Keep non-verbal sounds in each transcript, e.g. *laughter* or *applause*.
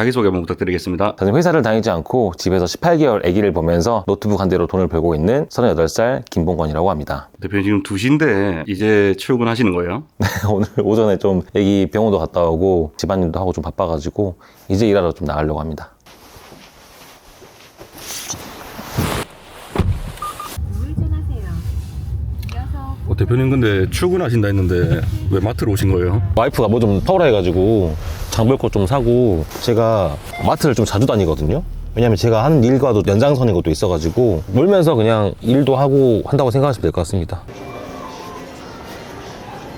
자기소개 한번 부탁드리겠습니다. 저는 회사를 다니지 않고 집에서 18개월 아기를 보면서 노트북 한 대로 돈을 벌고 있는 38살 김봉건이라고 합니다. 대표님 지금 2시인데 이제 출근하시는 거예요? *laughs* 오늘 오전에 좀 아기 병원도 갔다 오고 집안일도 하고 좀 바빠가지고 이제 일하러 좀 나가려고 합니다. 우회전하세요. 이어서 어, 대표님 근데 출근하신다 했는데 왜 마트로 오신 거예요? 와이프가 뭐좀 사오라 해가지고 장볼 것좀 사고 제가 마트를 좀 자주 다니거든요. 왜냐면 제가 하는 일과도 연장선인 것도 있어가지고 놀면서 그냥 일도 하고 한다고 생각하시면 될 것 같습니다.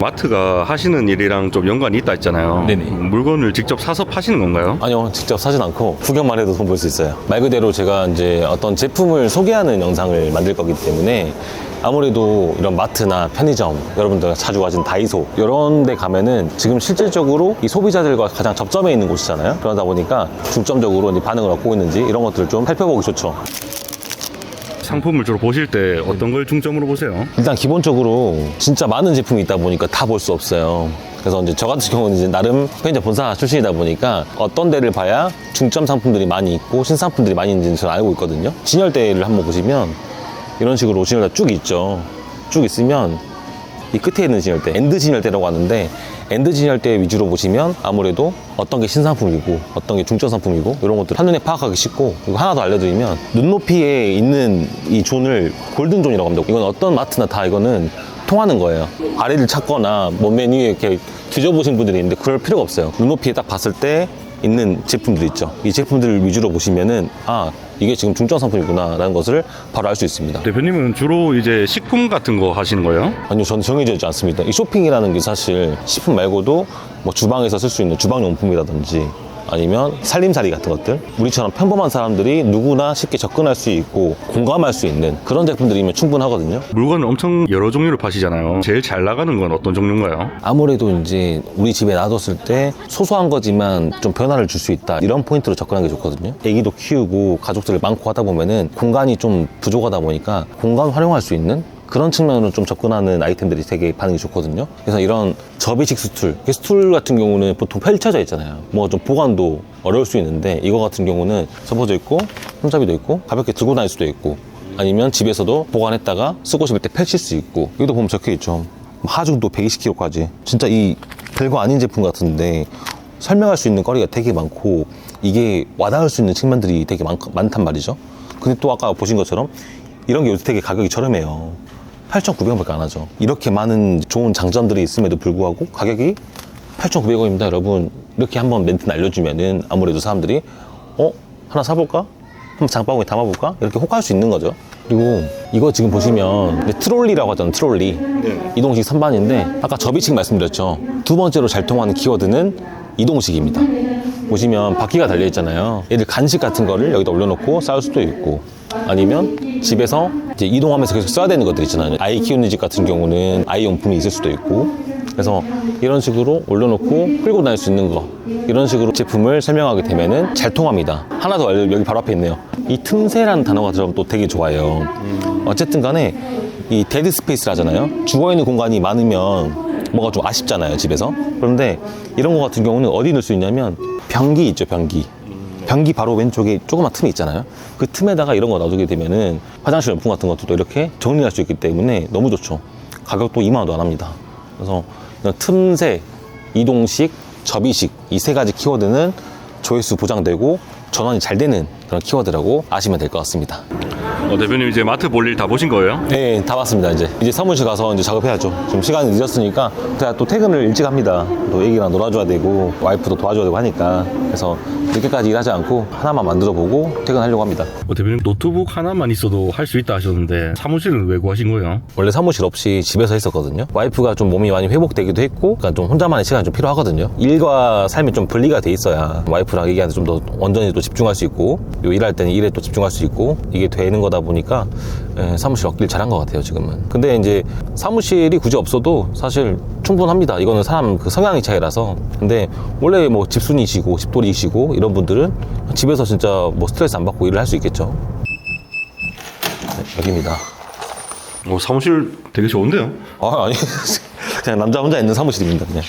마트가 하시는 일이랑 좀 연관이 있다 했잖아요. 네네. 물건을 직접 사서 파시는 건가요? 아니요, 직접 사진 않고 구경만 해도 돈 벌 수 있어요. 말 그대로 제가 이제 어떤 제품을 소개하는 영상을 만들 거기 때문에 아무래도 이런 마트나 편의점, 여러분들 자주 가진 다이소 이런 데 가면은 지금 실질적으로 이 소비자들과 가장 접점에 있는 곳이잖아요. 그러다 보니까 중점적으로 반응을 얻고 있는지 이런 것들을 좀 살펴보기 좋죠. 상품을 주로 보실 때 어떤 걸 중점으로 보세요? 일단 기본적으로 진짜 많은 제품이 있다 보니까 다 볼 수 없어요. 그래서 이제 저 같은 경우는 이제 나름 편의점 본사 출신이다 보니까 어떤 데를 봐야 중점 상품들이 많이 있고 신상품들이 많이 있는지 저는 알고 있거든요. 진열대를 한번 보시면 이런 식으로 진열대 쭉 있죠. 쭉 있으면 이 끝에 있는 진열대, 엔드 진열대라고 하는데 엔드 진열대 위주로 보시면 아무래도 어떤 게 신상품이고 어떤 게 중점 상품이고 이런 것들 한눈에 파악하기 쉽고 그리고 하나 더 알려드리면 눈높이에 있는 이 존을 골든 존이라고 합니다. 이건 어떤 마트나 다 이거는 통하는 거예요. 아래를 찾거나 뭐 메뉴에 이렇게 뒤져보신 분들이 있는데 그럴 필요가 없어요. 눈높이에 딱 봤을 때 있는 제품들 있죠. 이 제품들을 위주로 보시면은 아 이게 지금 중점 상품이구나라는 것을 바로 알 수 있습니다. 대표님은 주로 이제 식품 같은 거 하시는 거예요? 아니요, 저는 정해져 있지 않습니다. 이 쇼핑이라는 게 사실 식품 말고도 뭐 주방에서 쓸 수 있는 주방용품이라든지 아니면 살림살이 같은 것들 우리처럼 평범한 사람들이 누구나 쉽게 접근할 수 있고 공감할 수 있는 그런 제품들이면 충분하거든요. 물건을 엄청 여러 종류를 파시잖아요. 제일 잘 나가는 건 어떤 종류인가요? 아무래도 이제 우리 집에 놔뒀을 때 소소한 거지만 좀 변화를 줄 수 있다 이런 포인트로 접근하는 게 좋거든요. 애기도 키우고 가족들 많고 하다 보면은 공간이 좀 부족하다 보니까 공간 활용할 수 있는 그런 측면으로 좀 접근하는 아이템들이 되게 반응이 좋거든요. 그래서 이런 접이식 스툴, 이 스툴 같은 경우는 보통 펼쳐져 있잖아요. 뭐 좀 보관도 어려울 수 있는데 이거 같은 경우는 접어져 있고 손잡이도 있고 가볍게 들고 다닐 수도 있고 아니면 집에서도 보관했다가 쓰고 싶을 때 펼칠 수 있고 여기도 보면 적혀 있죠. 하중도 120kg까지 진짜 이 별거 아닌 제품 같은데 설명할 수 있는 거리가 되게 많고 이게 와닿을 수 있는 측면들이 되게 많, 많단 말이죠. 근데 또 아까 보신 것처럼 이런 게 요새 되게 가격이 저렴해요. 8,900원밖에 안 하죠. 이렇게 많은 좋은 장점들이 있음에도 불구하고 가격이 8,900원입니다, 여러분. 이렇게 한번 멘트 날려주면은 아무래도 사람들이 어? 하나 사볼까? 한번 장바구니에 담아볼까? 이렇게 혹할 수 있는 거죠. 그리고 이거 지금 보시면 트롤리라고 하잖아요, 트롤리. 이동식 선반인데 아까 접이식 말씀드렸죠. 두 번째로 잘 통하는 키워드는 이동식입니다. 보시면 바퀴가 달려 있잖아요. 얘들 간식 같은 거를 여기다 올려놓고 쌓을 수도 있고 아니면 집에서 이제 이동하면서 계속 써야 되는 것들 있잖아요. 아이 키우는 집 같은 경우는 아이 용품이 있을 수도 있고 그래서 이런 식으로 올려놓고 끌고 다닐 수 있는 거 이런 식으로 제품을 설명하게 되면은 잘 통합니다. 하나 더 알려 여기 바로 앞에 있네요. 이 틈새라는 단어가 들어가면 또 되게 좋아요. 어쨌든 간에 이 데드 스페이스를 하잖아요. 죽어있는 공간이 많으면 뭐가 좀 아쉽잖아요, 집에서. 그런데 이런 거 같은 경우는 어디 넣을 수 있냐면 변기 있죠, 변기. 변기 바로 왼쪽에 조그만 틈이 있잖아요. 그 틈에다가 이런 거 놔두게 되면은 화장실 용품 같은 것도 이렇게 정리할 수 있기 때문에 너무 좋죠. 가격도 2만 원도 안 합니다. 그래서 틈새, 이동식, 접이식 이 세 가지 키워드는 조회수 보장되고 전환이 잘 되는 그런 키워드라고 아시면 될 것 같습니다. 어, 대표님 이제 마트 볼 일 다 보신 거예요? 네, 다 봤습니다. 이제 이제 사무실 가서 이제 작업해야죠. 지금 시간이 늦었으니까 제가 또 퇴근을 일찍 합니다. 또 애기랑 놀아줘야 되고 와이프도 도와줘야 되고 하니까 그래서 늦게까지 일하지 않고 하나만 만들어 보고 퇴근하려고 합니다. 어, 대표님 노트북 하나만 있어도 할 수 있다 하셨는데 사무실은 왜 구하신 거예요? 원래 사무실 없이 집에서 했었거든요. 와이프가 좀 몸이 많이 회복되기도 했고, 그러니까 좀 혼자만의 시간이 좀 필요하거든요. 일과 삶이 좀 분리가 돼 있어야 와이프랑 애기한테 좀더 온전히 또 집중할 수 있고, 요 일할 때는 일에 또 집중할 수 있고, 이게 되는 거다 보니까 예, 사무실 얻길 잘한 것 같아요, 지금은. 근데 이제 사무실이 굳이 없어도 사실 충분합니다. 이거는 사람 그 성향의 차이라서. 근데 원래 뭐 집순이시고, 집돌이시고, 이런 분들은 집에서 진짜 뭐 스트레스 안 받고 일을 할 수 있겠죠. 네, 여기입니다. 어, 사무실 되게 좋은데요? 아, 아니. *laughs* 그냥 남자 혼자 있는 사무실입니다, 그냥.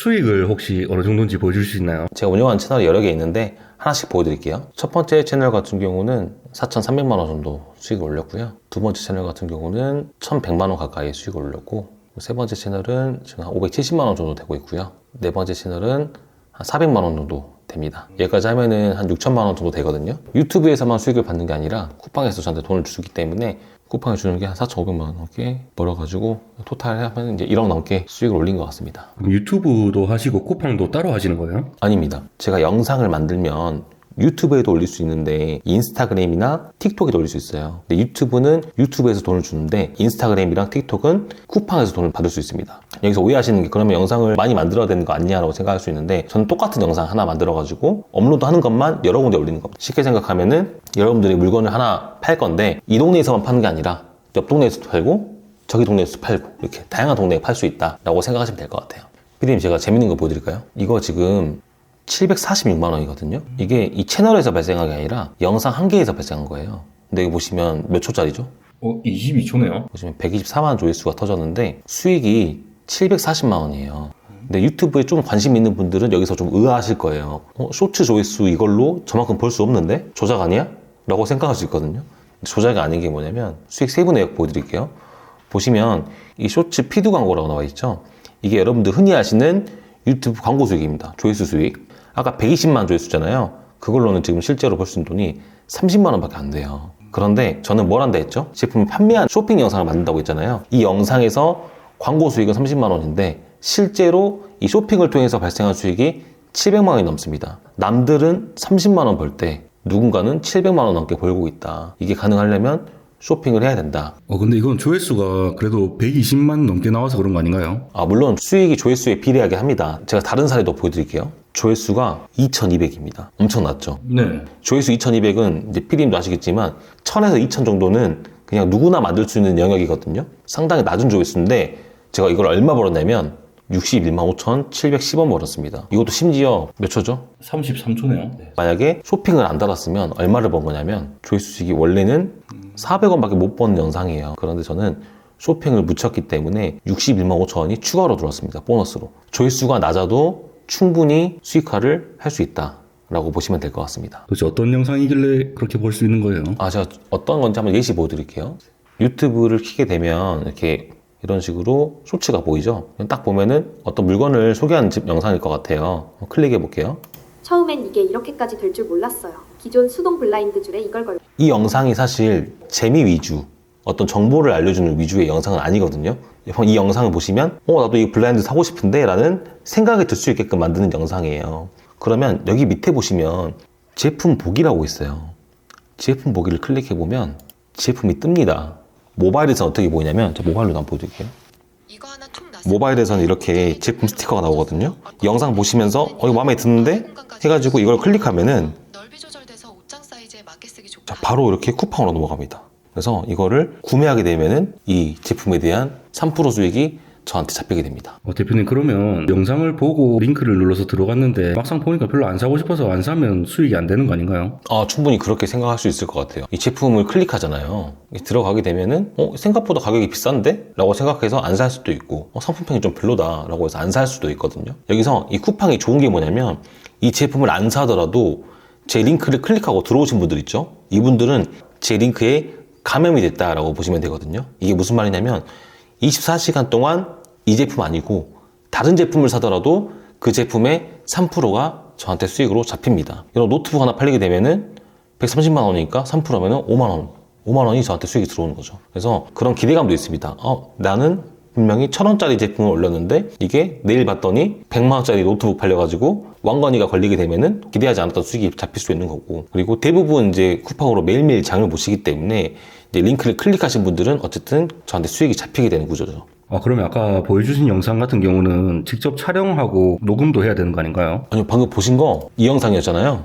수익을 혹시 어느 정도인지 보여줄 수 있나요? 제가 운영하는 채널이 여러 개 있는데 하나씩 보여드릴게요. 첫 번째 채널 같은 경우는 4,300만 원 정도 수익을 올렸고요. 두 번째 채널 같은 경우는 1,100만 원 가까이 수익을 올렸고 세 번째 채널은 지금 한 570만 원 정도 되고 있고요. 네 번째 채널은 한 400만 원 정도 됩니다. 여기까지 하면은 한 6천만 원 정도 되거든요. 유튜브에서만 수익을 받는 게 아니라 쿠팡에서 저한테 돈을 주기 때문에 쿠팡에 주는 게 한 4,500만 원 넘게 벌어가지고 토탈 하면 이제 1억 넘게 수익을 올린 것 같습니다. 그럼 유튜브도 하시고 쿠팡도 따로 하시는 거예요? 아닙니다. 제가 영상을 만들면 유튜브에도 올릴 수 있는데 인스타그램이나 틱톡에도 올릴 수 있어요. 근데 유튜브는 유튜브에서 돈을 주는데 인스타그램이랑 틱톡은 쿠팡에서 돈을 받을 수 있습니다. 여기서 오해하시는 게 그러면 영상을 많이 만들어야 되는 거 아니냐라고 생각할 수 있는데 저는 똑같은 영상 하나 만들어가지고 업로드하는 것만 여러 군데 올리는 겁니다. 쉽게 생각하면은 여러분들이 물건을 하나 팔 건데 이 동네에서만 파는 게 아니라 옆 동네에서도 팔고 저기 동네에서도 팔고 이렇게 다양한 동네에 팔 수 있다라고 생각하시면 될 것 같아요. 피디님 제가 재밌는 거 보여드릴까요? 이거 지금 746만 원이거든요. 이게 이 채널에서 발생한 게 아니라 영상 한 개에서 발생한 거예요. 근데 여기 보시면 몇 초짜리죠? 어, 22초네요. 보시면 124만 원 조회수가 터졌는데 수익이 740만 원이에요. 근데 유튜브에 좀 관심 있는 분들은 여기서 좀 의아하실 거예요. 어, 쇼츠 조회수 이걸로 저만큼 벌 수 없는데? 조작 아니야? 라고 생각할 수 있거든요. 조작이 아닌 게 뭐냐면 수익 세분의 역 보여드릴게요. 보시면 이 쇼츠 피드 광고라고 나와 있죠. 이게 여러분들 흔히 아시는 유튜브 광고 수익입니다. 조회수 수익. 아까 120만 조회수잖아요. 그걸로는 지금 실제로 벌 수 있는 돈이 30만 원밖에 안 돼요. 그런데 저는 뭘 한다 했죠? 제품을 판매한 쇼핑 영상을 만든다고 했잖아요. 이 영상에서 광고 수익은 30만 원인데 실제로 이 쇼핑을 통해서 발생한 수익이 700만 원이 넘습니다. 남들은 30만 원 벌 때 누군가는 700만 원 넘게 벌고 있다. 이게 가능하려면 쇼핑을 해야 된다. 어, 근데 이건 조회수가 그래도 120만 넘게 나와서 그런 거 아닌가요? 아, 물론 수익이 조회수에 비례하게 합니다. 제가 다른 사례도 보여드릴게요. 조회수가 2200입니다. 엄청 낮죠? 네. 조회수 2200은 이제 피디님도 아시겠지만 1000에서 2000 정도는 그냥 누구나 만들 수 있는 영역이거든요. 상당히 낮은 조회수인데 제가 이걸 얼마 벌었냐면 61만 5,710원 벌었습니다. 이것도 심지어 몇 초죠? 33초네요. 만약에 쇼핑을 안 달았으면 얼마를 번 거냐면 조회수 수익이 원래는 400원밖에 못 버는 영상이에요. 그런데 저는 쇼핑을 묻혔기 때문에 61만 5천 원이 추가로 들어왔습니다. 보너스로. 조회수가 낮아도 충분히 수익화를 할 수 있다 라고 보시면 될 것 같습니다. 도대체 어떤 영상이길래 그렇게 볼 수 있는 거예요? 아, 제가 어떤 건지 한번 예시 보여드릴게요. 유튜브를 키게 되면 이렇게 이런 식으로 쇼츠가 보이죠? 딱 보면은 어떤 물건을 소개하는 집 영상일 것 같아요. 클릭해 볼게요. 처음엔 이게 이렇게까지 될 줄 몰랐어요. 기존 수동 블라인드 줄에 이걸 걸이 영상이 사실 재미 위주, 어떤 정보를 알려주는 위주의 영상은 아니거든요. 이 영상을 보시면, 어, 나도 이 블라인드 사고 싶은데? 라는 생각이 들 수 있게끔 만드는 영상이에요. 그러면 여기 밑에 보시면 제품 보기라고 있어요. 제품 보기를 클릭해 보면 제품이 뜹니다. 모바일에서 어떻게 보이냐면, 저 모바일로 한번 보여드릴게요. 모바일에서는 이렇게 제품 스티커가 나오거든요. 영상 보시면서, 어, 이거 마음에 드는데? 해가지고 이걸 클릭하면은 바로 이렇게 쿠팡으로 넘어갑니다. 그래서 이거를 구매하게 되면은 이 제품에 대한 3% 수익이 저한테 잡히게 됩니다. 어, 대표님 그러면 영상을 보고 링크를 눌러서 들어갔는데 막상 보니까 별로 안 사고 싶어서 안 사면 수익이 안 되는 거 아닌가요? 아, 충분히 그렇게 생각할 수 있을 것 같아요. 이 제품을 클릭하잖아요. 들어가게 되면은, 어, 생각보다 가격이 비싼데? 라고 생각해서 안 살 수도 있고, 어, 상품평이 좀 별로다. 라고 해서 안 살 수도 있거든요. 여기서 이 쿠팡이 좋은 게 뭐냐면, 이 제품을 안 사더라도 제 링크를 클릭하고 들어오신 분들 있죠? 이분들은 제 링크에 감염이 됐다라고 보시면 되거든요. 이게 무슨 말이냐면, 24시간 동안 이 제품 아니고 다른 제품을 사더라도 그 제품의 3%가 저한테 수익으로 잡힙니다. 이런 노트북 하나 팔리게 되면은 130만 원이니까 3%면은 5만 원. 5만 원이 저한테 수익이 들어오는 거죠. 그래서 그런 기대감도 있습니다. 어, 나는 분명히 천 원짜리 제품을 올렸는데 이게 내일 봤더니 100만 원짜리 노트북 팔려가지고 왕건이가 걸리게 되면은 기대하지 않았던 수익이 잡힐 수 있는 거고 그리고 대부분 이제 쿠팡으로 매일매일 장을 보시기 때문에 이제 링크를 클릭하신 분들은 어쨌든 저한테 수익이 잡히게 되는 구조죠. 아, 그러면 아까 보여주신 영상 같은 경우는 직접 촬영하고 녹음도 해야 되는 거 아닌가요? 아니요 방금 보신 거 이 영상이었잖아요.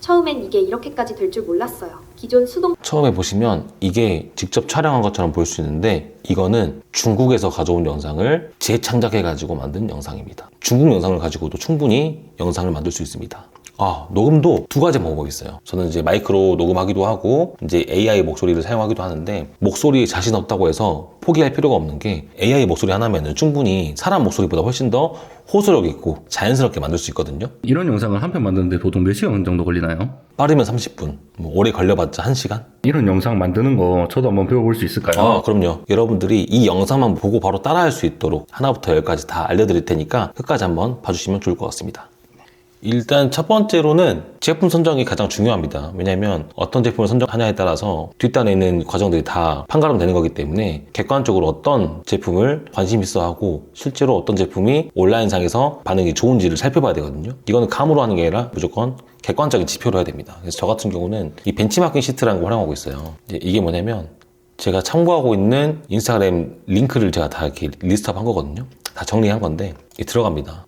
처음엔 이게 이렇게까지 될 줄 몰랐어요. 기존 수동 처음에 보시면 이게 직접 촬영한 것처럼 보일 수 있는데 이거는 중국에서 가져온 영상을 재창작해 가지고 만든 영상입니다. 중국 영상을 가지고도 충분히 영상을 만들 수 있습니다. 아, 녹음도 두 가지 방법이 있어요. 저는 이제 마이크로 녹음하기도 하고, 이제 AI 목소리를 사용하기도 하는데, 목소리에 자신 없다고 해서 포기할 필요가 없는 게, AI 목소리 하나면은 충분히 사람 목소리보다 훨씬 더 호소력 있고 자연스럽게 만들 수 있거든요. 이런 영상을 한 편 만드는데 보통 몇 시간 정도 걸리나요? 빠르면 30분, 뭐 오래 걸려봤자 1시간? 이런 영상 만드는 거 저도 한번 배워볼 수 있을까요? 아, 그럼요. 여러분들이 이 영상만 보고 바로 따라할 수 있도록 하나부터 열까지 다 알려드릴 테니까 끝까지 한번 봐주시면 좋을 것 같습니다. 일단 첫 번째로는 제품 선정이 가장 중요합니다. 왜냐하면 어떤 제품을 선정하냐에 따라서 뒷단에 있는 과정들이 다 판가름 되는 거기 때문에 객관적으로 어떤 제품을 관심 있어 하고 실제로 어떤 제품이 온라인상에서 반응이 좋은지를 살펴봐야 되거든요. 이거는 감으로 하는 게 아니라 무조건 객관적인 지표로 해야 됩니다. 그래서 저 같은 경우는 이 벤치마킹 시트라는 걸 활용하고 있어요. 이게 뭐냐면 제가 참고하고 있는 인스타그램 링크를 제가 다 이렇게 리스트업 한 거거든요. 다 정리한 건데 이 들어갑니다.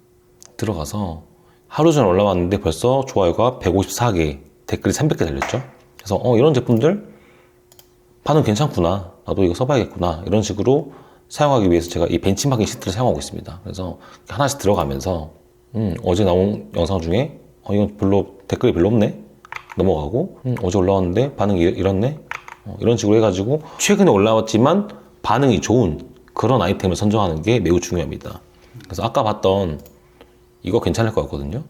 들어가서 하루 전에 올라왔는데 벌써 좋아요가 154개, 댓글이 300개 달렸죠. 그래서 어 이런 제품들 반응 괜찮구나. 나도 이거 써봐야겠구나. 이런 식으로 사용하기 위해서 제가 이 벤치마킹 시트를 사용하고 있습니다. 그래서 하나씩 들어가면서 음, 어제 나온 영상 중에 어 이건 별로 댓글이 별로 없네. 넘어가고 음, 어제 올라왔는데 반응이 이- 이렇네. 어, 이런 식으로 해가지고 최근에 올라왔지만 반응이 좋은 그런 아이템을 선정하는 게 매우 중요합니다. 그래서 아까 봤던 이거 괜찮을 것 같거든요.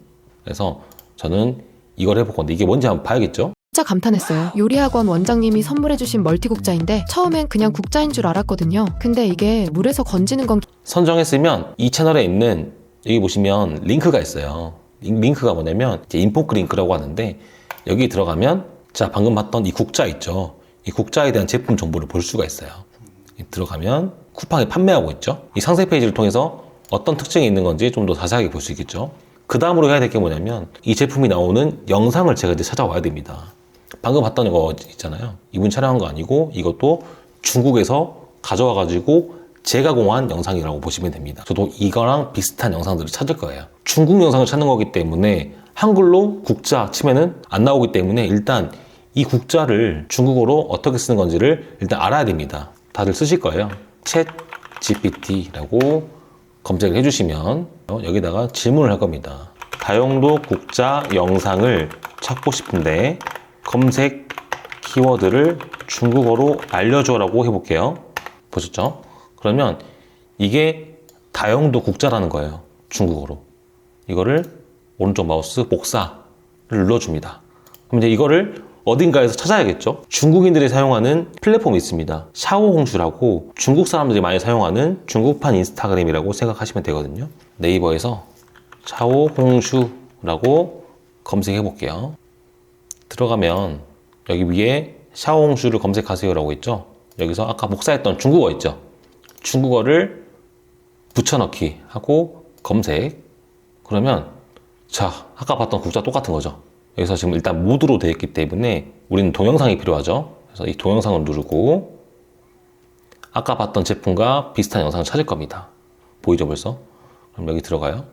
그래서 저는 이걸 해볼 건데 이게 뭔지 한번 봐야겠죠? 진짜 감탄했어요. 요리학원 원장님이 선물해주신 멀티국자인데 처음엔 그냥 국자인 줄 알았거든요. 근데 이게 물에서 건지는 건 선정했으면 이 채널에 있는 여기 보시면 링크가 있어요. 링- 링크가 뭐냐면 이제 인포크 링크라고 하는데 여기 들어가면 자 방금 봤던 이 국자 있죠. 이 국자에 대한 제품 정보를 볼 수가 있어요. 이 들어가면 쿠팡에 판매하고 있죠. 이 상세 페이지를 통해서 어떤 특징이 있는 건지 좀 더 자세하게 볼 수 있겠죠. 그 다음으로 해야 될 게 뭐냐면 이 제품이 나오는 영상을 제가 이제 찾아와야 됩니다. 방금 봤던 이거 있잖아요. 이분 촬영한 거 아니고 이것도 중국에서 가져와 가지고 재가공한 영상이라고 보시면 됩니다. 저도 이거랑 비슷한 영상들을 찾을 거예요. 중국 영상을 찾는 거기 때문에 한글로 국자 치면은 안 나오기 때문에 일단 이 국자를 중국어로 어떻게 쓰는 건지를 일단 알아야 됩니다. 다들 쓰실 거예요. 챗 GPT라고 검색을 해주시면 어, 여기다가 질문을 할 겁니다. 다용도 국자 영상을 찾고 싶은데 검색 키워드를 중국어로 알려줘라고 해볼게요. 보셨죠? 그러면 이게 다용도 국자라는 거예요. 중국어로. 이거를 오른쪽 마우스 복사를 눌러줍니다. 그럼 이제 이거를 어딘가에서 찾아야겠죠? 중국인들이 사용하는 플랫폼이 있습니다. 샤오홍슈라고 중국 사람들이 많이 사용하는 중국판 인스타그램이라고 생각하시면 되거든요. 네이버에서 샤오홍슈라고 검색해 볼게요. 들어가면 여기 위에 샤오홍슈를 검색하세요라고 있죠. 여기서 아까 복사했던 중국어 있죠. 중국어를 붙여넣기 하고 검색. 그러면 자 아까 봤던 국자 똑같은 거죠. 여기서 지금 일단 모드로 되어 있기 때문에 우리는 동영상이 필요하죠. 그래서 이 동영상을 누르고 아까 봤던 제품과 비슷한 영상을 찾을 겁니다. 보이죠 벌써? 그럼 여기 들어가요.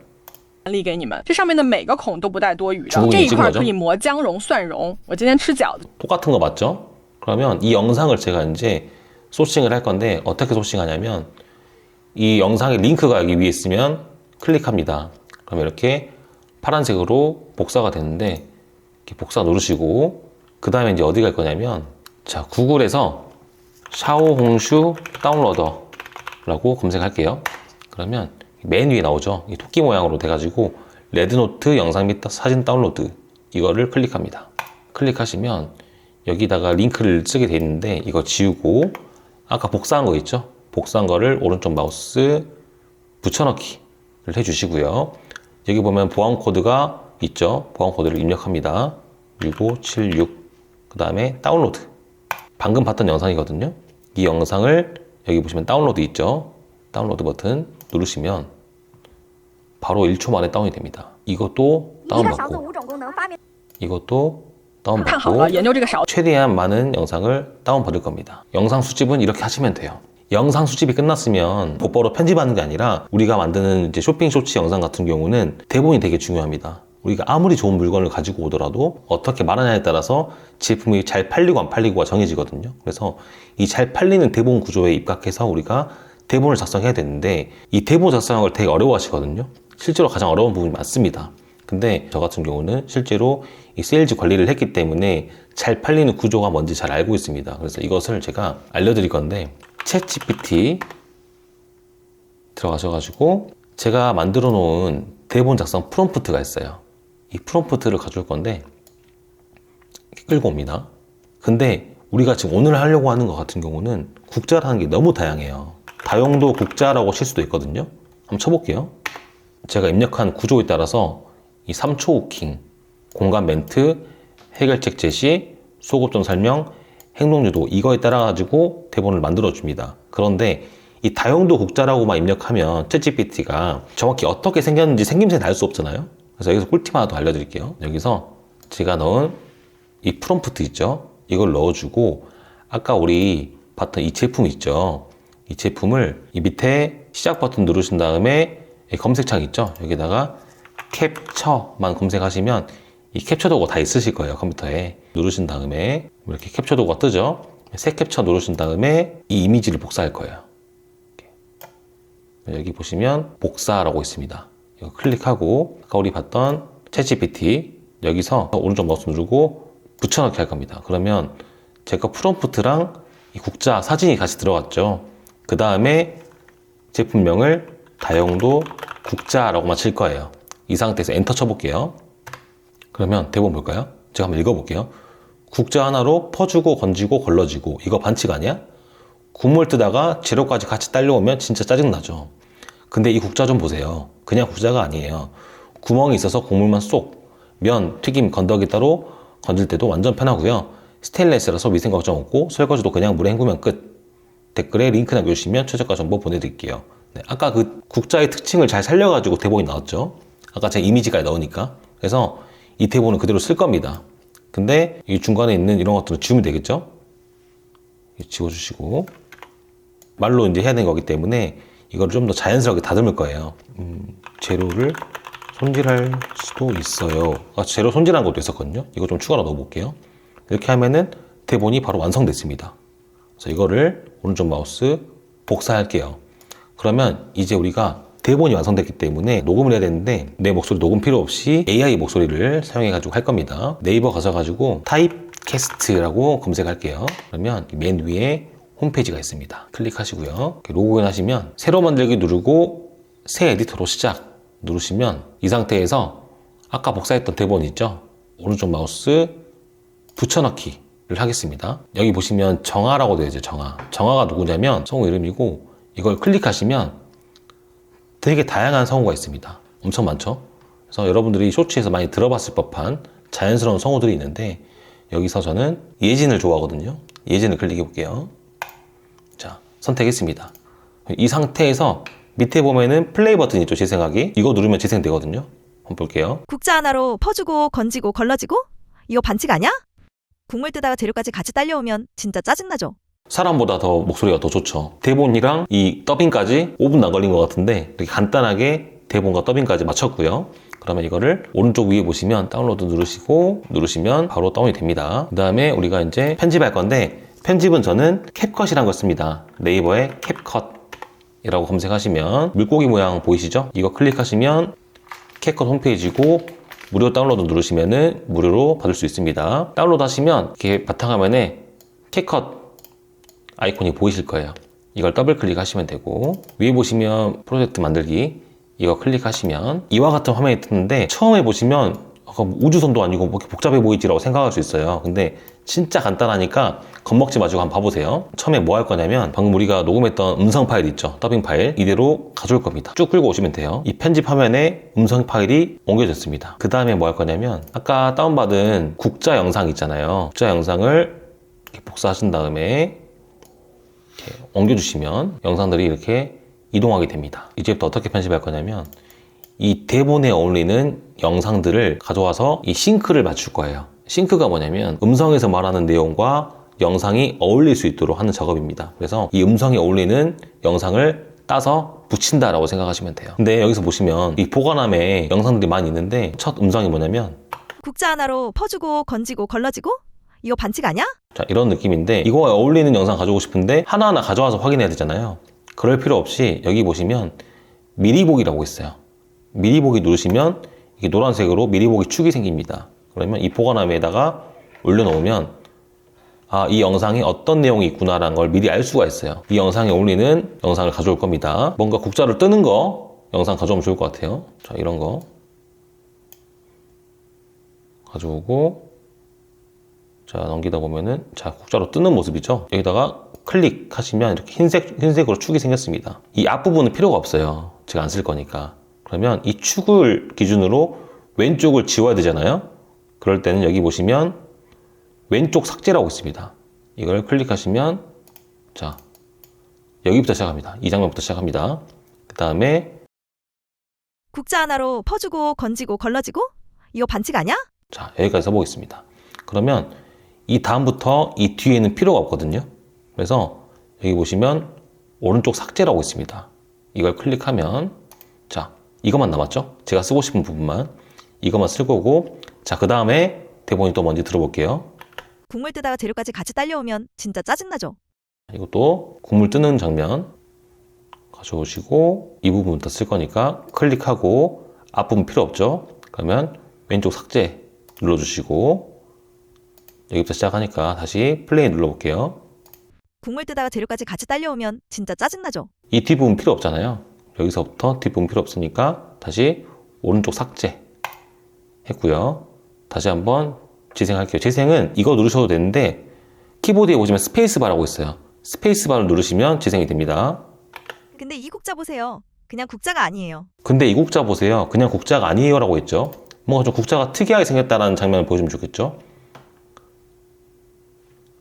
例给你们，这上面的每个孔都不带多余的中，国这一你进过这块可以磨姜蓉、蒜蓉。我今天吃饺子， 똑같은 거 맞죠? 그러면 이 영상을 제가 이제 소싱을 할 건데 어떻게 소싱하냐면 이 영상의 링크가 여기 위에 있으면 클릭합니다. 그럼 이렇게 파란색으로 복사가 되는데 이렇게 복사 누르시고 그 다음에 이제 어디 갈 거냐면 자 구글에서 샤오홍슈 다운로더라고 검색할게요. 그러면 맨 위에 나오죠. 이 토끼 모양으로 돼가지고 레드노트 영상 및 사진 다운로드 이거를 클릭합니다. 클릭하시면 여기다가 링크를 쓰게 돼 있는데 이거 지우고 아까 복사한 거 있죠? 복사한 거를 오른쪽 마우스 붙여넣기를 해주시고요. 여기 보면 보안 코드가 있죠. 보안 코드를 입력합니다. 6576. 그 다음에 다운로드. 방금 봤던 영상이거든요. 이 영상을 여기 보시면 다운로드 있죠. 다운로드 버튼 누르시면 바로 1초 만에 다운이 됩니다. 이것도 다운받고 이것도 다운받고 아, 아, 최대한 많은 영상을 다운받을 겁니다. 영상 수집은 이렇게 하시면 돼요. 영상 수집이 끝났으면 곧바로 편집하는 게 아니라 우리가 만드는 이제 쇼핑 쇼츠 영상 같은 경우는 대본이 되게 중요합니다. 우리가 아무리 좋은 물건을 가지고 오더라도 어떻게 말하냐에 따라서 제품이 잘 팔리고 안 팔리고가 정해지거든요. 그래서 이 잘 팔리는 대본 구조에 입각해서 우리가 대본을 작성해야 되는데 이 대본 작성하는 걸 되게 어려워 하시거든요. 실제로 가장 어려운 부분이 많습니다. 근데 저 같은 경우는 실제로 이 세일즈 관리를 했기 때문에 잘 팔리는 구조가 뭔지 잘 알고 있습니다. 그래서 이것을 제가 알려드릴 건데 챗 GPT 들어가셔가지고 제가 만들어 놓은 대본 작성 프롬프트가 있어요. 이 프롬프트를 가져올 건데 끌고 옵니다. 근데 우리가 지금 오늘 하려고 하는 것 같은 경우는 국자라는 게 너무 다양해요. 다용도 국자라고 칠 수도 있거든요. 한번 쳐볼게요. 제가 입력한 구조에 따라서 이 3초 후킹, 공간 멘트, 해결책 제시, 소급점 설명, 행동유도 이거에 따라 가지고 대본을 만들어 줍니다. 그런데 이 다용도 국자라고만 입력하면 챗GPT가 정확히 어떻게 생겼는지 생김새 알 수 없잖아요. 그래서 여기서 꿀팁 하나 더 알려드릴게요. 여기서 제가 넣은 이 프롬프트 있죠? 이걸 넣어주고 아까 우리 봤던 이 제품 있죠? 이 제품을 이 밑에 시작 버튼 누르신 다음에 이 검색창 있죠? 여기다가 캡처만 검색하시면 이 캡처 도구가 다 있으실 거예요 컴퓨터에 누르신 다음에 이렇게 캡처 도구가 뜨죠? 새 캡처 누르신 다음에 이 이미지를 복사할 거예요. 여기 보시면 복사라고 있습니다 클릭하고 아까 우리 봤던 챗GPT 여기서 오른쪽 마우스 누르고 붙여넣기 할 겁니다. 그러면 제가 프롬프트랑 이 국자 사진이 같이 들어갔죠. 그 다음에 제품명을 다용도 국자라고만 칠 거예요. 이 상태에서 엔터 쳐볼게요. 그러면 대본 볼까요? 제가 한번 읽어볼게요. 국자 하나로 퍼주고 건지고 걸러지고 이거 반칙 아니야? 국물 뜨다가 재료까지 같이 딸려오면 진짜 짜증나죠. 근데 이 국자 좀 보세요. 그냥 국자가 아니에요. 구멍이 있어서 국물만 쏙. 면, 튀김, 건더기 따로 건질 때도 완전 편하고요. 스테인레스라서 위생 걱정 없고 설거지도 그냥 물에 헹구면 끝. 댓글에 링크 남겨주시면 최저가 정보 보내드릴게요. 네, 아까 그 국자의 특징을 잘 살려가지고 대본이 나왔죠. 아까 제 이미지까지 넣으니까. 그래서 이 대본은 그대로 쓸 겁니다. 근데 이 중간에 있는 이런 것들은 지우면 되겠죠? 지워주시고 말로 이제 해야 되는 거기 때문에 이걸 좀 더 자연스럽게 다듬을 거예요. 음, 재료를 손질할 수도 있어요. 아, 재료 손질한 것도 있었거든요. 이거 좀 추가로 넣어볼게요. 이렇게 하면은 대본이 바로 완성됐습니다. 그래서 이거를 오른쪽 마우스 복사할게요. 그러면 이제 우리가 대본이 완성됐기 때문에 녹음을 해야 되는데 내 목소리 녹음 필요 없이 AI 목소리를 사용해가지고 할 겁니다. 네이버 가셔가지고 타입캐스트라고 검색할게요. 그러면 맨 위에 홈페이지가 있습니다. 클릭하시고요. 로그인 하시면 새로 만들기 누르고 새 에디터로 시작 누르시면 이 상태에서 아까 복사했던 대본 있죠? 오른쪽 마우스 붙여넣기를 하겠습니다. 여기 보시면 정아라고 되어 있죠. 정아. 정아가 누구냐면 성우 이름이고 이걸 클릭하시면 되게 다양한 성우가 있습니다. 엄청 많죠? 그래서 여러분들이 쇼츠에서 많이 들어봤을 법한 자연스러운 성우들이 있는데 여기서 저는 예진을 좋아하거든요. 예진을 클릭해 볼게요. 자, 선택했습니다. 이 상태에서 밑에 보면은 플레이 버튼 있죠, 재생하기. 이거 누르면 재생되거든요. 한번 볼게요. 국자 하나로 퍼주고 건지고 걸러지고? 이거 반칙 아니야? 국물 뜨다가 재료까지 같이 딸려오면 진짜 짜증나죠? 사람보다 더 목소리가 더 좋죠. 대본이랑 이 더빙까지 5분 안 걸린 것 같은데 이렇게 간단하게 대본과 더빙까지 마쳤고요. 그러면 이거를 오른쪽 위에 보시면 다운로드 누르시고 누르시면 바로 다운이 됩니다. 그 다음에 우리가 이제 편집할 건데 편집은 저는 캡컷이란 걸 씁니다. 네이버에 캡컷이라고 검색하시면 물고기 모양 보이시죠? 이거 클릭하시면 캡컷 홈페이지고 무료 다운로드 누르시면은 무료로 받을 수 있습니다. 다운로드 하시면 이렇게 바탕화면에 캡컷 아이콘이 보이실 거예요. 이걸 더블 클릭하시면 되고 위에 보시면 프로젝트 만들기 이거 클릭하시면 이와 같은 화면이 뜨는데 처음에 보시면 우주선도 아니고 뭐 이렇게 복잡해 보이지라고 생각할 수 있어요. 근데 진짜 간단하니까 겁먹지 마시고 한번 봐보세요. 처음에 뭐 할 거냐면 방금 우리가 녹음했던 음성 파일 있죠? 더빙 파일 이대로 가져올 겁니다. 쭉 끌고 오시면 돼요. 이 편집 화면에 음성 파일이 옮겨졌습니다. 그 다음에 뭐 할 거냐면 아까 다운받은 국자 영상 있잖아요. 국자 영상을 복사하신 다음에 이렇게 옮겨주시면 영상들이 이렇게 이동하게 됩니다. 이제부터 어떻게 편집할 거냐면 이 대본에 어울리는 영상들을 가져와서 이 싱크를 맞출 거예요. 싱크가 뭐냐면 음성에서 말하는 내용과 영상이 어울릴 수 있도록 하는 작업입니다. 그래서 이 음성이 어울리는 영상을 따서 붙인다라고 생각하시면 돼요. 근데 여기서 보시면 이 보관함에 영상들이 많이 있는데 첫 음성이 뭐냐면 국자 하나로 퍼주고 건지고 걸러지고? 이거 반칙 아니야? 자, 이런 느낌인데 이거에 어울리는 영상 가져오고 싶은데 하나하나 가져와서 확인해야 되잖아요. 그럴 필요 없이 여기 보시면 미리 보기라고 있어요. 미리 보기 누르시면 이게 노란색으로 미리 보기 축이 생깁니다. 그러면 이 보관함에다가 올려놓으면 아, 이 영상에 어떤 내용이 있구나라는 걸 미리 알 수가 있어요. 이 영상에 어울리는 영상을 가져올 겁니다. 뭔가 국자를 뜨는 거 영상 가져오면 좋을 것 같아요. 자, 이런 거 가져오고 자, 넘기다 보면은 자, 국자로 뜨는 모습이죠. 여기다가 클릭하시면 이렇게 흰색, 흰색으로 축이 생겼습니다. 이 앞부분은 필요가 없어요. 제가 안 쓸 거니까. 그러면 이 축을 기준으로 왼쪽을 지워야 되잖아요. 그럴 때는 여기 보시면 왼쪽 삭제라고 있습니다. 이걸 클릭하시면 자 여기부터 시작합니다. 이 장면부터 시작합니다. 그 다음에 국자 하나로 퍼주고 건지고 걸러지고? 이거 반칙 아니야? 자 여기까지 써보겠습니다. 그러면 이 다음부터 이 뒤에는 필요가 없거든요. 그래서 여기 보시면 오른쪽 삭제라고 있습니다. 이걸 클릭하면 자 이것만 남았죠? 제가 쓰고 싶은 부분만 이것만 쓸 거고 자 그 다음에 대본이 또 뭔지 들어볼게요. 국물 뜨다가 재료까지 같이 딸려오면 진짜 짜증나죠? 이것도 국물 뜨는 장면 가져오시고 이 부분부터 쓸 거니까 클릭하고 앞부분 필요 없죠? 그러면 왼쪽 삭제 눌러주시고 여기부터 시작하니까 다시 플레이 눌러볼게요. 국물 뜨다가 재료까지 같이 딸려오면 진짜 짜증나죠? 이 뒷부분 필요 없잖아요. 여기서부터 뒷부분 필요 없으니까 다시 오른쪽 삭제 했고요. 다시 한번 재생할게요. 재생은 이거 누르셔도 되는데 키보드에 보시면 스페이스바라고 있어요. 스페이스바를 누르시면 재생이 됩니다. 근데 이 국자 보세요. 그냥 국자가 아니에요. 근데 이 국자 보세요. 그냥 국자가 아니에요라고 했죠. 뭔가 좀 국자가 특이하게 생겼다는 장면을 보여주면 좋겠죠.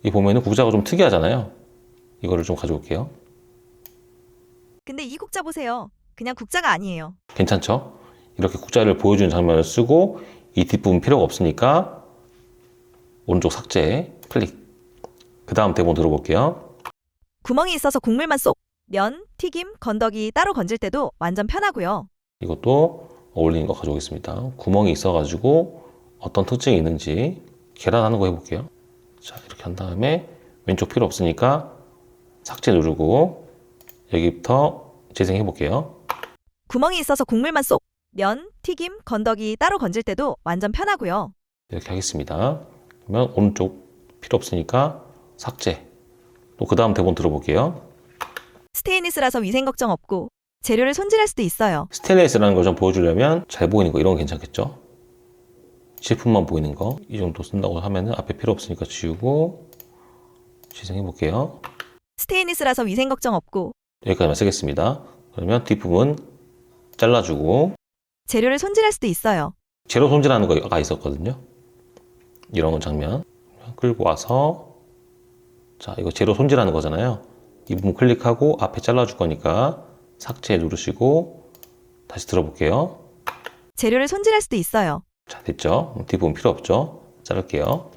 이 보면은 국자가 좀 특이하잖아요. 이거를 좀 가져올게요. 근데 이 국자 보세요. 그냥 국자가 아니에요. 괜찮죠? 이렇게 국자를 보여주는 장면을 쓰고 이 뒷부분 필요가 없으니까 오른쪽 삭제 클릭. 그 다음 대본 들어볼게요. 구멍이 있어서 국물만 쏙. 면, 튀김, 건더기 따로 건질 때도 완전 편하고요. 이것도 어울리는 거 가져오겠습니다. 구멍이 있어가지고 어떤 특징이 있는지 계란 하는 거 해볼게요. 자 이렇게 한 다음에 왼쪽 필요 없으니까 삭제 누르고 여기부터 재생해 볼게요. 구멍이 있어서 국물만 쏙. 면, 튀김, 건더기 따로 건질 때도 완전 편하고요. 이렇게 하겠습니다. 그러면 오른쪽 필요 없으니까 삭제. 또 그 다음 대본 들어볼게요. 스테인리스라서 위생 걱정 없고 재료를 손질할 수도 있어요. 스테인레스라는 걸 좀 보여주려면 잘 보이는 거 이런 거 괜찮겠죠? 제품만 보이는 거 이 정도 쓴다고 하면은 앞에 필요 없으니까 지우고 재생해 볼게요. 스테인리스라서 위생 걱정 없고 여기까지만 쓰겠습니다. 그러면 뒷부분 잘라주고 재료를 손질할 수도 있어요. 재료 손질하는 거 아까 있었거든요. 이런 장면 끌고 와서 자 이거 재료 손질하는 거잖아요. 이 부분 클릭하고 앞에 잘라줄 거니까 삭제 누르시고 다시 들어볼게요. 재료를 손질할 수도 있어요. 자 됐죠? 뒷부분 필요 없죠? 자를게요.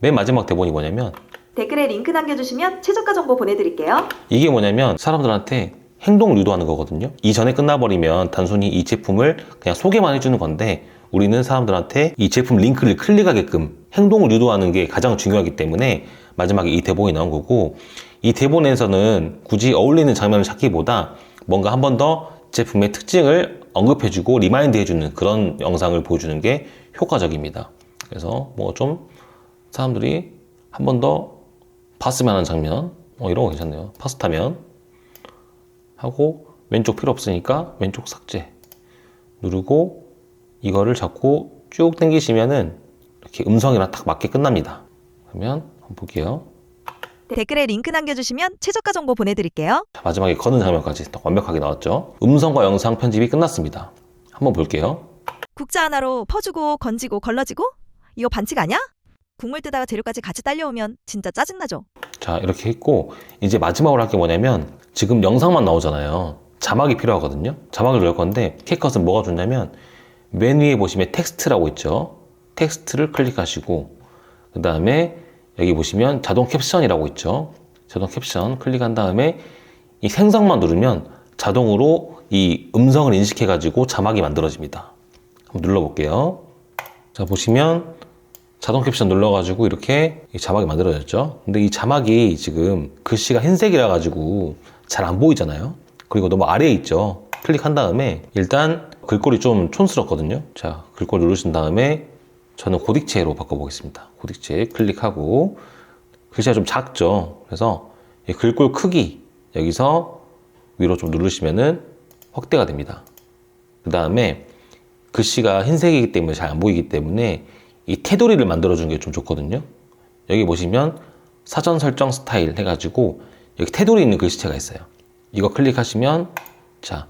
맨 마지막 대본이 뭐냐면 댓글에 링크 남겨주시면 최저가 정보 보내드릴게요. 이게 뭐냐면 사람들한테 행동을 유도하는 거거든요. 이전에 끝나버리면 단순히 이 제품을 그냥 소개만 해주는 건데 우리는 사람들한테 이 제품 링크를 클릭하게끔 행동을 유도하는 게 가장 중요하기 때문에 마지막에 이 대본이 나온 거고 이 대본에서는 굳이 어울리는 장면을 찾기보다 뭔가 한 번 더 제품의 특징을 언급해주고 리마인드 해주는 그런 영상을 보여주는 게 효과적입니다. 그래서 뭐 좀 사람들이 한 번 더 봤으면 하는 장면 어, 이런 거 괜찮네요. 파스타면 하고 왼쪽 필요 없으니까 왼쪽 삭제 누르고 이거를 잡고 쭉 당기시면은 이렇게 음성이랑 딱 맞게 끝납니다. 그러면 한번 볼게요. 댓글에 링크 남겨주시면 최저가 정보 보내드릴게요. 자, 마지막에 거는 장면까지 딱 완벽하게 나왔죠. 음성과 영상 편집이 끝났습니다. 한번 볼게요. 국자 하나로 퍼주고 건지고 걸러지고? 이거 반칙 아니야? 국물 뜨다가 재료까지 같이 딸려오면 진짜 짜증나죠? 자 이렇게 했고 이제 마지막으로 할 게 뭐냐면 지금 영상만 나오잖아요. 자막이 필요하거든요. 자막을 넣을 건데 캣컷은 뭐가 좋냐면 맨 위에 보시면 텍스트라고 있죠? 텍스트를 클릭하시고 그 다음에 여기 보시면 자동 캡션이라고 있죠? 자동 캡션 클릭한 다음에 이 생성만 누르면 자동으로 이 음성을 인식해 가지고 자막이 만들어집니다. 한번 눌러볼게요. 자 보시면 자동 캡션 눌러가지고 이렇게 이 자막이 만들어졌죠. 근데 이 자막이 지금 글씨가 흰색이라 가지고 잘 안 보이잖아요. 그리고 너무 아래에 있죠. 클릭한 다음에 일단 글꼴이 좀 촌스럽거든요. 자, 글꼴 누르신 다음에 저는 고딕체로 바꿔보겠습니다. 고딕체 클릭하고 글씨가 좀 작죠. 그래서 이 글꼴 크기 여기서 위로 좀 누르시면은 확대가 됩니다. 그 다음에 글씨가 흰색이기 때문에 잘 안 보이기 때문에 이 테두리를 만들어 주는 게 좀 좋거든요. 여기 보시면 사전 설정 스타일 해가지고 여기 테두리 있는 글씨체가 있어요. 이거 클릭하시면 자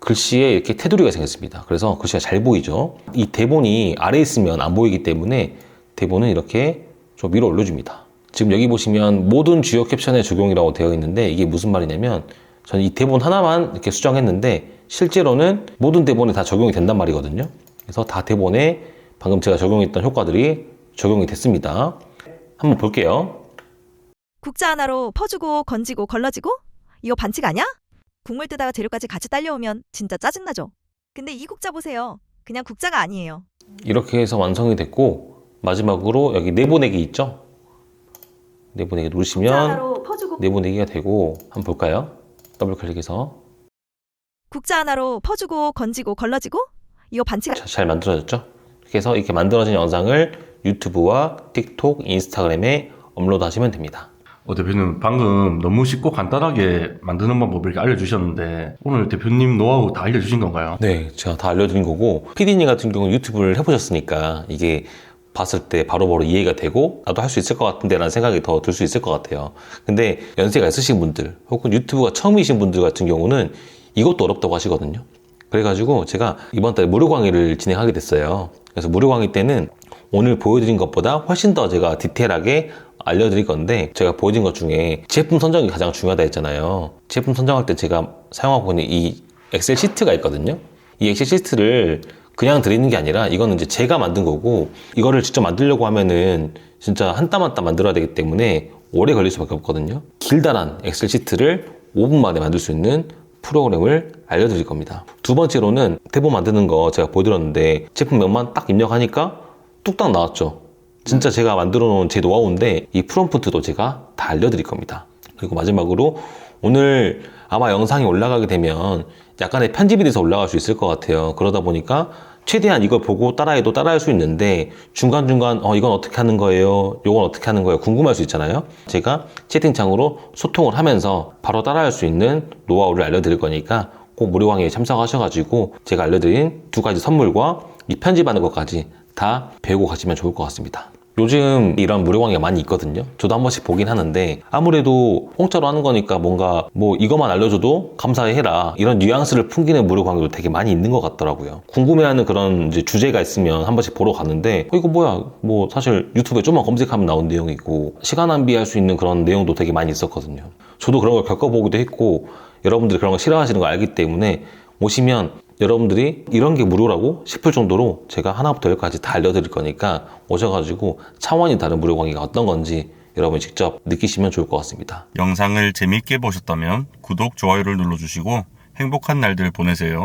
글씨에 이렇게 테두리가 생겼습니다. 그래서 글씨가 잘 보이죠. 이 대본이 아래에 있으면 안 보이기 때문에 대본은 이렇게 좀 위로 올려줍니다. 지금 여기 보시면 모든 주요 캡션의 적용이라고 되어 있는데 이게 무슨 말이냐면 저는 이 대본 하나만 이렇게 수정했는데 실제로는 모든 대본에 다 적용이 된단 말이거든요. 그래서 다 대본에 방금 제가 적용했던 효과들이 적용이 됐습니다. 한번 볼게요. 국자 하나로 퍼주고 건지고 걸러지고? 이거 반칙 아니야? 국물 뜨다가 재료까지 같이 딸려오면 진짜 짜증나죠? 근데 이 국자 보세요. 그냥 국자가 아니에요. 이렇게 해서 완성이 됐고 마지막으로 여기 내보내기 있죠? 내보내기 누르시면 하나로 퍼주고 내보내기가 되고 한번 볼까요? 더블 클릭해서 국자 하나로 퍼주고 건지고 걸러지고? 이거 반칙 자, 잘 만들어졌죠? 그래서 이렇게 만들어진 영상을 유튜브와 틱톡, 인스타그램에 업로드 하시면 됩니다. 어, 대표님 방금 너무 쉽고 간단하게 만드는 방법을 이렇게 알려주셨는데 오늘 대표님 노하우 다 알려주신 건가요? 네, 제가 다 알려드린 거고 PD님 같은 경우는 유튜브를 해보셨으니까 이게 봤을 때 바로바로 이해가 되고 나도 할 수 있을 것 같은데 라는 생각이 더 들 수 있을 것 같아요. 근데 연세가 있으신 분들 혹은 유튜브가 처음이신 분들 같은 경우는 이것도 어렵다고 하시거든요. 그래가지고 제가 이번 달에 무료 강의를 진행하게 됐어요. 그래서 무료 강의 때는 오늘 보여드린 것보다 훨씬 더 제가 디테일하게 알려드릴 건데 제가 보여드린 것 중에 제품 선정이 가장 중요하다 했잖아요. 제품 선정할 때 제가 사용하고 있는 이 엑셀 시트가 있거든요. 이 엑셀 시트를 그냥 드리는 게 아니라 이거는 이제 제가 만든 거고 이거를 직접 만들려고 하면은 진짜 한 땀 한 땀 만들어야 되기 때문에 오래 걸릴 수밖에 없거든요. 길다란 엑셀 시트를 5분 만에 만들 수 있는 프로그램을 알려드릴 겁니다. 두 번째로는 대본 만드는 거 제가 보여드렸는데 제품명만 딱 입력하니까 뚝딱 나왔죠. 진짜 제가 만들어 놓은 제 노하우인데 이 프롬프트도 제가 다 알려드릴 겁니다. 그리고 마지막으로 오늘 아마 영상이 올라가게 되면 약간의 편집이 돼서 올라갈 수 있을 것 같아요. 그러다 보니까 최대한 이걸 보고 따라해도 따라할 수 있는데 중간중간 어 이건 어떻게 하는 거예요? 이건 어떻게 하는 거예요? 궁금할 수 있잖아요. 제가 채팅창으로 소통을 하면서 바로 따라할 수 있는 노하우를 알려드릴 거니까 꼭 무료 강의에 참석하셔가지고 제가 알려드린 두 가지 선물과 이 편집하는 것까지 다 배우고 가시면 좋을 것 같습니다. 요즘 이런 무료 강의가 많이 있거든요. 저도 한 번씩 보긴 하는데 아무래도 공짜로 하는 거니까 뭔가 뭐 이것만 알려줘도 감사해라 이런 뉘앙스를 풍기는 무료 강의도 되게 많이 있는 것 같더라고요. 궁금해하는 그런 주제가 있으면 한 번씩 보러 가는데 어, 이거 뭐야 뭐 사실 유튜브에 좀만 검색하면 나온 내용이고 시간 낭비할 수 있는 그런 내용도 되게 많이 있었거든요. 저도 그런 걸 겪어보기도 했고 여러분들이 그런 거 싫어하시는 거 알기 때문에 오시면 여러분들이 이런 게 무료라고 싶을 정도로 제가 하나부터 열까지 다 알려드릴 거니까 오셔가지고 차원이 다른 무료 강의가 어떤 건지 여러분이 직접 느끼시면 좋을 것 같습니다. 영상을 재밌게 보셨다면 구독, 좋아요를 눌러주시고 행복한 날들 보내세요.